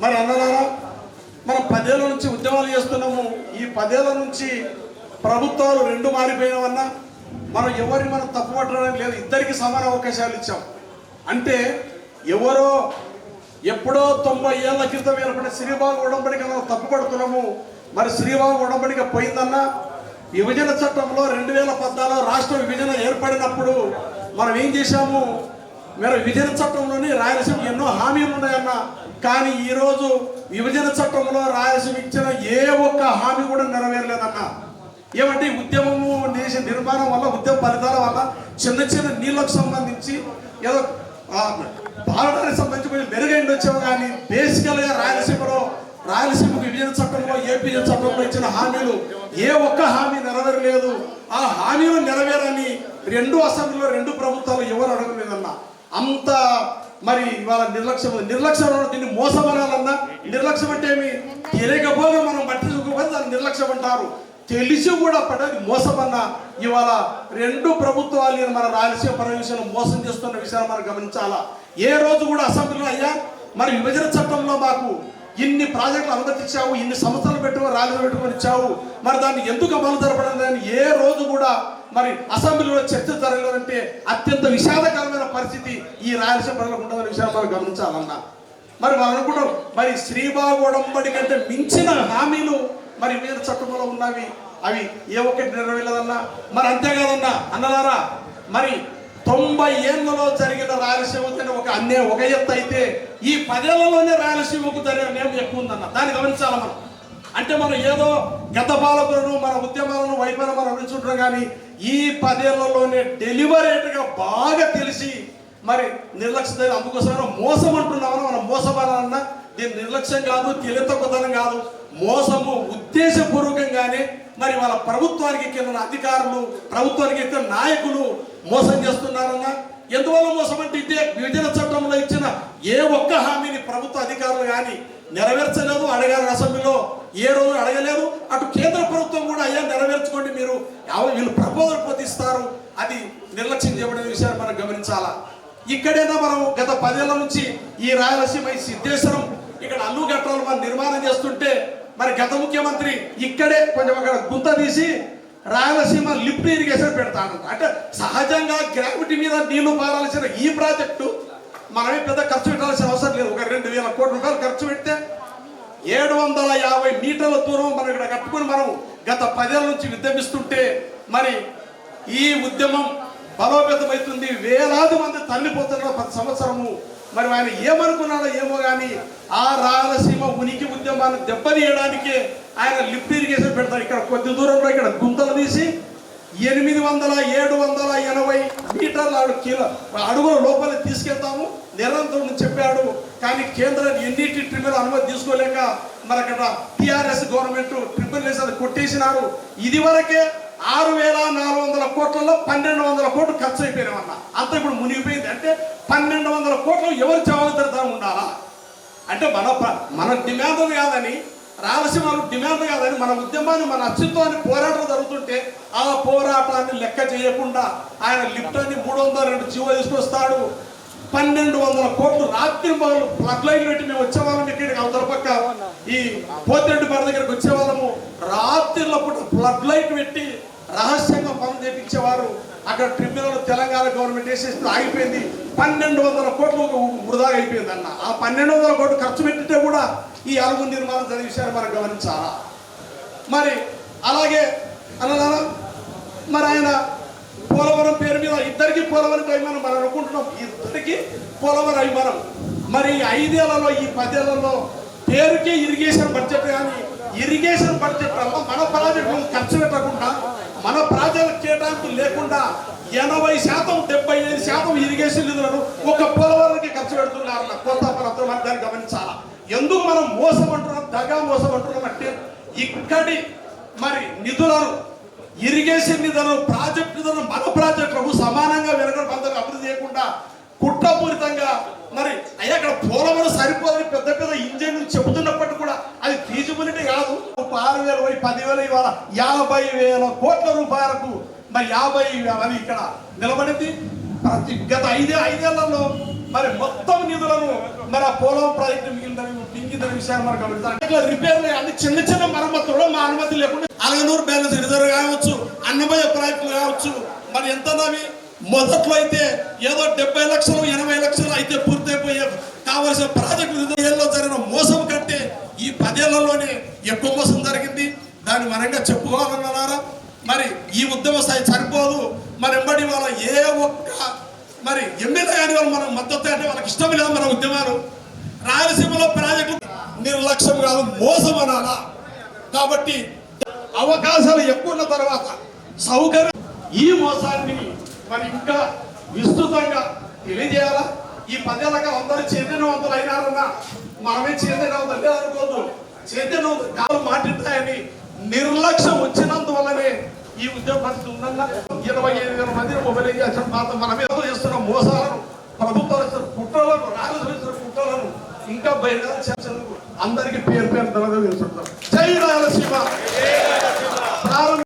మరి అన్నదారా మనం పదేళ్ళ నుంచి ఉద్యమాలు చేస్తున్నాము. ఈ పదేళ్ళ నుంచి ప్రభుత్వాలు రెండు మారిపోయినవన్నా మనం ఎవరిని మనం తప్పు పట్టడం లేదు. ఇద్దరికి సమాన అవకాశాలు ఇచ్చాం. అంటే ఎవరో ఎప్పుడో తొంభై ఏళ్ళ క్రితం ఏర్పడిన శ్రీబాగు ఉడంబడిక మనం తప్పుపడుతున్నాము మరి శ్రీబాబు ఉడంబడిక పోయిందన్నా విభజన చట్టంలో రెండు వేల పద్నాలుగు రాష్ట్ర విభజన ఏర్పడినప్పుడు మనం ఏం చేశాము? మరి విభజన చట్టంలోని రాయలసీమ ఎన్నో హామీలు ఉన్నాయన్న. కానీ ఈరోజు విభజన చట్టంలో రాయలసీమ ఇచ్చిన ఏ ఒక్క హామీ కూడా నెరవేరలేదన్న. ఏమంటే ఉద్యమము దేశ నిర్మాణం వల్ల ఉద్యమ ఫలితాల వల్ల చిన్న చిన్న నీళ్ళకు సంబంధించి ఏదో భారతానికి సంబంధించి కొంచెం మెరుగైండి వచ్చాము కానీ బేసికల్గా రాయలసీమలో రాయలసీమ విభజన చట్టంలో ఏపీ చట్టంలో ఇచ్చిన హామీలు ఏ ఒక్క హామీ నెరవేరలేదు. ఆ హామీలు నెరవేరని రెండు అసెంబ్లీలో రెండు ప్రభుత్వాలు ఎవరు అడగలేదన్నా. అంత మరి ఇవాళ నిర్లక్ష్యం నిర్లక్ష్యం దీన్ని మోసం అనాలన్నా నిర్లక్ష్యం అంటే ఏమి? తెలియకపోగా మనం పట్టించుకోకపోతే దాన్ని నిర్లక్ష్యం అంటారు. తెలిసి కూడా పడ్డది మోసమన్న. ఇవాళ రెండు ప్రభుత్వాలు మన రాయలసీమ ప్రవేశం మోసం చేస్తున్న విషయాన్ని మనం గమనించాలా? ఏ రోజు కూడా అసెంబ్లీలో అయ్యా? మరి విభజన చట్టంలో మాకు ఇన్ని ప్రాజెక్టులు అనుమతించావు ఇన్ని సంస్థలు పెట్టుకొని రాజులు పెట్టుకొని ఇచ్చావు. మరి దాన్ని ఎందుకు అమలు జరపడం ఏ రోజు కూడా మరి అసెంబ్లీలో చర్చ జరగలేదంటే అత్యంత విషాదకరమైన పరిస్థితి ఈ రాయలసీమ ప్రజలకు ఉంటుందనే విషయాన్ని మనం గమనించాలన్నా. మరి మనం అనుకుంటాం మరి శ్రీబాబు ఉడంబడి కంటే మించిన హామీలు మరి మీద చట్టంలో ఉన్నవి. అవి ఏ ఒక్కటి నెరవేర్లేదన్నా. మరి అంతేకాదన్నా అన్నలారా మరి తొంభై ఏళ్ళలో జరిగిన రాయలసీమకి ఒక అన్నే ఒక ఎత్తు అయితే ఈ పదేళ్ళలోనే రాయలసీమకు జరిగిన నేమ్ ఎక్కువ ఉందన్న. దాన్ని గమనించాలి మనం? అంటే మనం ఏదో గత పాలకులను మన ఉద్యమాలను వైఫల్యం మనం గమనించుంటాం కానీ ఈ పదేళ్ళలోనే డెలివరేట్గా బాగా తెలిసి మరి నిర్లక్ష్యం అందుకోసమైనా మోసం అంటున్నామని మనం మోసపడాలన్నా దీని నిర్లక్ష్యం కాదు తెలియతక్కుతనం కాదు మోసము ఉద్దేశపూర్వకంగానే మరి వాళ్ళ ప్రభుత్వానికి కింద అధికారులు ప్రభుత్వానికి కింద నాయకులు మోసం చేస్తున్నారన్నా ఎందువల్ల మోసం అంటే ఇదే విభజన చట్టంలో ఇచ్చిన ఏ ఒక్క హామీని ప్రభుత్వ అధికారులు కానీ నెరవేర్చలేదు అడగారు అసెంబ్లీలో ఏ రోజు అడగలేదు. అటు కేంద్ర ప్రభుత్వం కూడా అయ్యా నెరవేర్చుకోండి మీరు. ఎవ- వీళ్ళు ప్రపోజల్ పోతిస్తారు అది నిర్లక్ష్యం చేయబడిన విషయాన్ని మనం గమనించాలా? ఇక్కడైనా మనం గత పదేళ్ళ నుంచి ఈ రాయలసీమ ఈ సిద్ధేశ్వరం ఇక్కడ అల్లు గట్రాలు మనం నిర్మాణం చేస్తుంటే మరి గత ముఖ్యమంత్రి ఇక్కడే కొంచెం అక్కడ గుంత తీసి రాయలసీమ లిఫ్ట్ ఇరిగేషన్ పెడతాను అంటే సహజంగా గ్రావిటీ మీద నీళ్ళు పారాల్సిన ఈ ప్రాజెక్టు మనమే పెద్ద ఖర్చు పెట్టాల్సిన అవసరం లేదు. ఒక రెండు వేల కోట్ల రూపాయలు ఖర్చు పెడితే ఏడు వందల యాభై మీటర్ల దూరం మనం ఇక్కడ కట్టుకుని మనం గత పదేళ్ళ నుంచి ఉద్యమిస్తుంటే మరి ఈ ఉద్యమం బలోపేతమవుతుంది. వేలాది మంది తల్లిపోతున్నారు ప్రతి సంవత్సరము. మరి ఆయన ఏమనుకున్నాడో ఏమో కానీ ఆ రాయలసీమ ఉనికి ఉద్యమాన్ని దెబ్బతీయడానికే ఆయన లిఫ్ట్ ఇరిగేషన్ పెడతారు ఇక్కడ కొద్ది దూరంలో ఇక్కడ గుంతలు తీసి ఎనిమిది వందల ఏడు వందల ఎనభై మీటర్ల అడుగు కిలో అడుగుల లోపల తీసుకెళ్తాము. నిరంతరం చెప్పాడు కానీ కేంద్రం ఎన్నిటి ట్రిబ్యునల్ అనుమతి తీసుకోలేక మరి అక్కడ టీఆర్ఎస్ గవర్నమెంట్ ట్రిబ్యునల్ వేసి అది కొట్టేసినారు. ఇది వరకే ఆరు వేల నాలుగు వందల కోట్లలో పన్నెండు వందల కోట్లు ఖర్చు అయిపోయినామన్న అంత ఇప్పుడు మునిగిపోయింది. అంటే పన్నెండు వందల కోట్లు ఎవరు జవాబుదారిత ఉండాలా? అంటే మన మన డిమాండ్ కాదని రాయలసీమ డిమాండ్ కాదని మన ఉద్యమాన్ని మన అస్తిత్వాన్ని పోరాటం జరుగుతుంటే ఆ పోరాటాన్ని లెక్క చేయకుండా ఆయన లిఫ్ట్ అని మూడు వందల రెండు జీవో తీసుకొస్తాడు పన్నెండు వందల కోట్లు రాత్రి మొదలు ప్లగ్ లైన్ పెట్టి మేము వచ్చేవాళ్ళం ఇక్కడికి అవతల పక్క. ఈ పోతిరెడ్డి బార్ దగ్గరికి వచ్చేవాళ్ళము. రాత్రిలో పూట ప్లగ్ లైట్ పెట్టి రహస్యంగా పనులు చేపించేవారు. అక్కడ ట్రిబ్యునల్ తెలంగాణ గవర్నమెంట్ వేసేసి ఆగిపోయింది. పన్నెండు వందల కోట్లు ఒక వృధా అయిపోయింది అన్న. ఆ పన్నెండు వందల కోట్లు ఖర్చు పెట్టితే కూడా ఈ అలుగు నిర్మాణం జరిగే విషయాన్ని మనం గమనించాలా? మరి అలాగే అన్నదాన మరి ఆయన పోలవరం పేరు మీద ఇద్దరికి పోలవరం అభిమానం మనం అనుకుంటున్నాం. ఇద్దరికి పోలవరం అభిమానం. మరి ఈ ఐదేళ్ళలో ఈ పదేళ్ళలో పేరుకే ఇరిగేషన్ బడ్జెట్ కానీ ఇరిగేషన్ బడ్జెట్ వల్ల మన ప్రాజెక్టులు ఖర్చు పెట్టకుండా మన ప్రాజెక్టు కేటాయింపు లేకుండా ఎనభై శాతం డెబ్బై ఐదు శాతం ఇరిగేషన్ నిధులను ఒక పోలవరానికి ఖర్చు పెడుతున్నారు కొత్త ప్రభుత్వం అని దాన్ని గమనించాలా? ఎందుకు మనం మోసం అంటున్నాం దగా మోసం అంటున్నాం అంటే ఇక్కడి మరి నిధులను ఇరిగేషన్ నిధులను ప్రాజెక్ట్ నిధులను మన ప్రాజెక్టులకు సమానంగా వెనకడ పంతకు అభివృద్ధి చేయకుండా కుట్రపూరితంగా మరి అయ్యా అక్కడ పోలవరం సరిపోదని పెద్ద పెద్ద ఇంజన్ చెబుతున్నప్పటికీ కూడా అది ఫీజిబిలిటీ కాదు. ఒక ఆరు వేల పోయి పదివేలు ఇవాళ యాభై వేల కోట్ల రూపాయలకు మరి యాభై అవి ఇక్కడ నిలబడింది. గత ఐదే ఐదేళ్ళలో మరి మొత్తం నిధులను మరి ఆ పోలవరం ప్రాజెక్టు మిగిలిందని ఇంకిత విషయాలు మనకు గమనిస్తారు రిపేర్లు అన్ని చిన్న చిన్న మరమ్మతులు మా అనుమతి లేకుండా అలగనూరు బ్యాలెన్స్ రిజర్వ్ కావచ్చు అన్నమయ్య ప్రాజెక్టులు కావచ్చు మరి ఎంత నవి మొదట్లో అయితే ఏదో డెబ్బై లక్షలు ఎనభై లక్షలు అయితే పూర్తయిపోయే కావలసిన ప్రాజెక్టు ఏళ్ళలో జరిగిన మోసం కంటే ఈ పదేళ్ళలోనే ఎక్కువ మోసం జరిగింది. దాన్ని వరంగా చెప్పుకోవాలన్నారా? మరి ఈ ఉద్యమ స్థాయి సరిపోదు. మరి ఎంబడి వాళ్ళ ఏ ఒక్క మరి ఎమ్మెల్యే కానీ వాళ్ళు మనం మద్దతు అంటే వాళ్ళకి ఇష్టం లేదు మన ఉద్యమాలు. రాయలసీమలో ప్రాజెక్టు నిర్లక్ష్యం కాదు మోసం అనాలా? కాబట్టి అవకాశాలు ఎక్కువ ఉన్న తర్వాత సౌకర్యం ఈ మోసాన్ని మరి ఇంకా విస్తృతంగా తెలియజేయాలా? ఈ పదేళ్ళగా అందరూ చైతన్యవంతులు అయినారన్నా మనమే చైతన్యవంతులు లేదనుకోదు చైతన్యవంతులు కాలు మాట్లాడతాయని నిర్లక్ష్యం వచ్చినందువల్లనే ఈ ఉద్యోగ పరిస్థితి ఉందన్న ఇరవై ఐదు వేల మంది మొబైల్ మాత్రం మన మీద చేస్తున్న మోసాలను ప్రభుత్వాలు కుట్రలను రాజు కుట్రలను ఇంకా బయట చర్చలకు అందరికీ పేరు పేరు ధరగా తెలుసుకుంటాం జై రాయలసీమ!